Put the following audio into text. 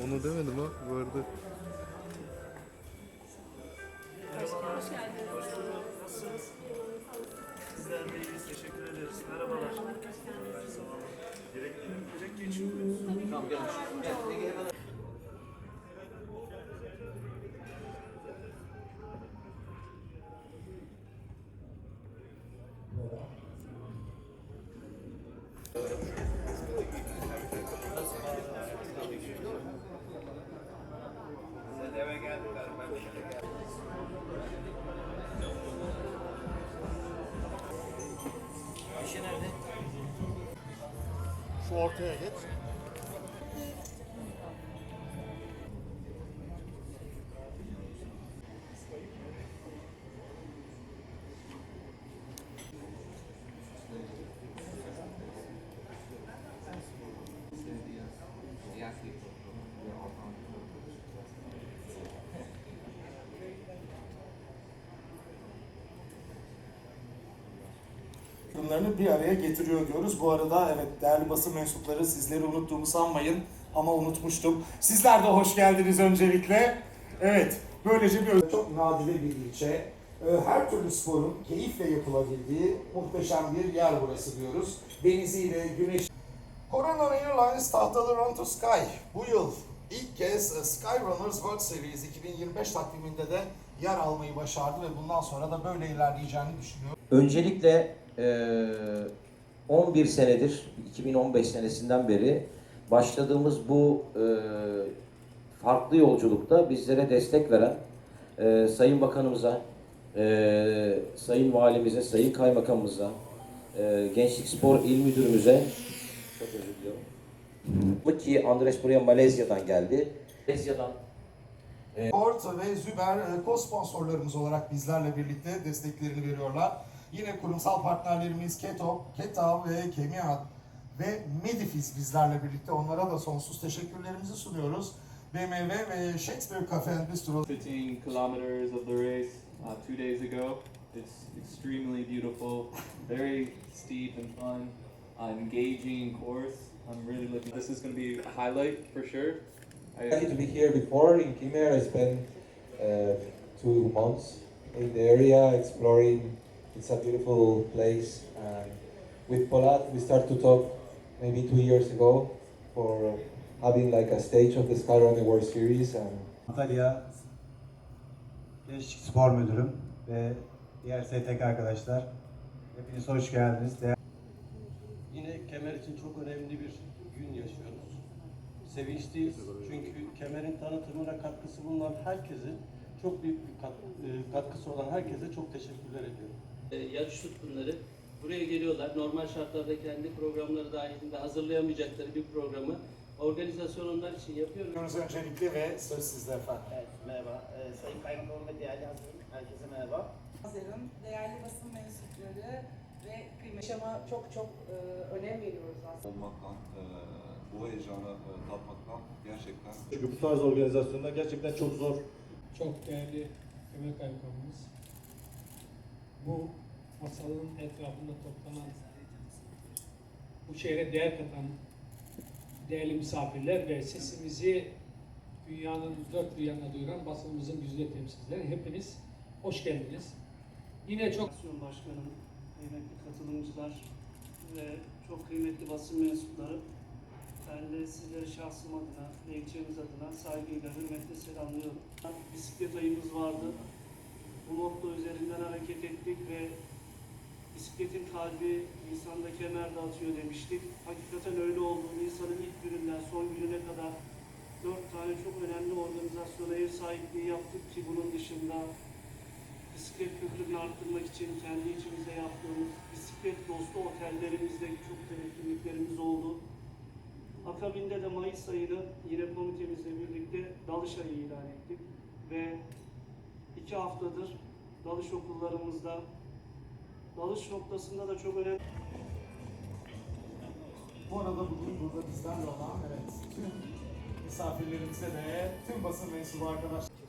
Onu demedim ha. Vardı. Hoş bulduk. Nasılsınız? Sizler de iyiyiz. Teşekkür ederiz. Merhabalar. Direkt, direkt geçiyor muyuz? Tamam, Şu geç. Bunlarını bir araya getiriyor diyoruz. Bu arada evet değerli basın mensupları sizleri unuttuğumu sanmayın ama unutmuştum. Sizler de hoş geldiniz öncelikle. Evet böylece bir çok nadide bir ilçe. Ee, Her türlü sporun keyifle yapılabildiği muhteşem bir yer burası diyoruz. Deniziyle, güneş... Corona Airlines tahtalı Run to Sky. Bu yıl ilk kez e, Skyrunners World Series 2025 takviminde de yer almayı başardı ve bundan sonra da böyle ilerleyeceğini düşünüyorum. Öncelikle eee, 11 senedir, 2015 senesinden beri başladığımız bu eee, farklı yolculukta bizlere destek veren eee, Sayın Bakanımıza, Sayın Valimize, Sayın Kaymakamımıza, Gençlik Spor İl Müdürümüze çok özür diliyorum. Ki Andres buraya Malezya'dan geldi. Malezya'dan Port ve Züber e, co-sponsorlarımız olarak bizlerle birlikte desteklerini veriyorlar. Yine kurumsal partnerlerimiz Keto, Ketav ve Kemiat ve Medifiz bizlerle birlikte. Onlara da sonsuz teşekkürlerimizi sunuyoruz. BMW ve Shakespeare Cafe and Bistro 15 kilometers of the race uh, two days ago. It's extremely beautiful, very steep and fun, uh, engaging course. I'm really looking. This is going to be a highlight for sure. I, to be here before in Kimmer. I spent uh, two months in the area exploring. It's a beautiful place. And with Polat, we started to talk maybe two years ago for having like a stage of the Skyrunning World Series. And Antalya Gençlik Spor Müdürüm ve diğer STK arkadaşlar. Hepiniz hoş geldiniz. Değerli Yine kemer için çok önemli bir gün yaşıyoruz. Sevinçliyiz çünkü kemerin tanıtımına katkısı bulunan herkese, çok büyük bir kat- e, katkısı olan herkese çok teşekkürler ediyorum. E, yarış tutkunları buraya geliyorlar. Normal şartlarda kendi programları dahilinde hazırlayamayacakları bir programı organizasyon onlar için yapıyoruz. öncelikle ve söz sizde efendim. Evet, merhaba. Ee, Sayın Kaymakamım ve değerli hazırım. Herkese merhaba. Hazırım, değerli basın mensupları ve kıymetli yaşama çok çok e, önem veriyoruz aslında. olmaktan, eee, bu heyecanı eee, tatmaktan gerçekten Çünkü bu tarz organizasyonlar gerçekten çok zor. Çok değerli Ömer Kaymakamımız, bu masalın etrafında toplanan, bu şehre değer katan değerli misafirler ve sesimizi dünyanın dört bir yanına duyuran basınımızın güzide temsilcileri hepiniz hoş geldiniz. Yine çok Başkanım, kıymetli katılımcılar ve çok kıymetli basın mensupları. Ben de sizleri şahsım adına ve ilçemiz adına saygıyla, hürmetle selamlıyorum. Bisiklet ayımız vardı. Bu motto üzerinden hareket ettik ve bisikletin kalbi insanda kemerde atıyor demiştik. Hakikaten öyle oldu. Nisan'ın ilk gününden son gününe kadar dört tane çok önemli organizasyona ev sahipliği yaptık ki bunun dışında bisiklet kültürünü arttırmak için kendi içimizde yaptığımız bisiklet dostu otellerimizde çok da etkinliklerimiz oldu. Akabinde de Mayıs ayını yine komitemizle birlikte dalış ayı ilan ettik ve iki haftadır dalış okullarımızda dalış noktasında da çok önemli. Bu arada bugün burada bizden de olan evet tüm misafirlerimize de tüm basın mensubu arkadaşlar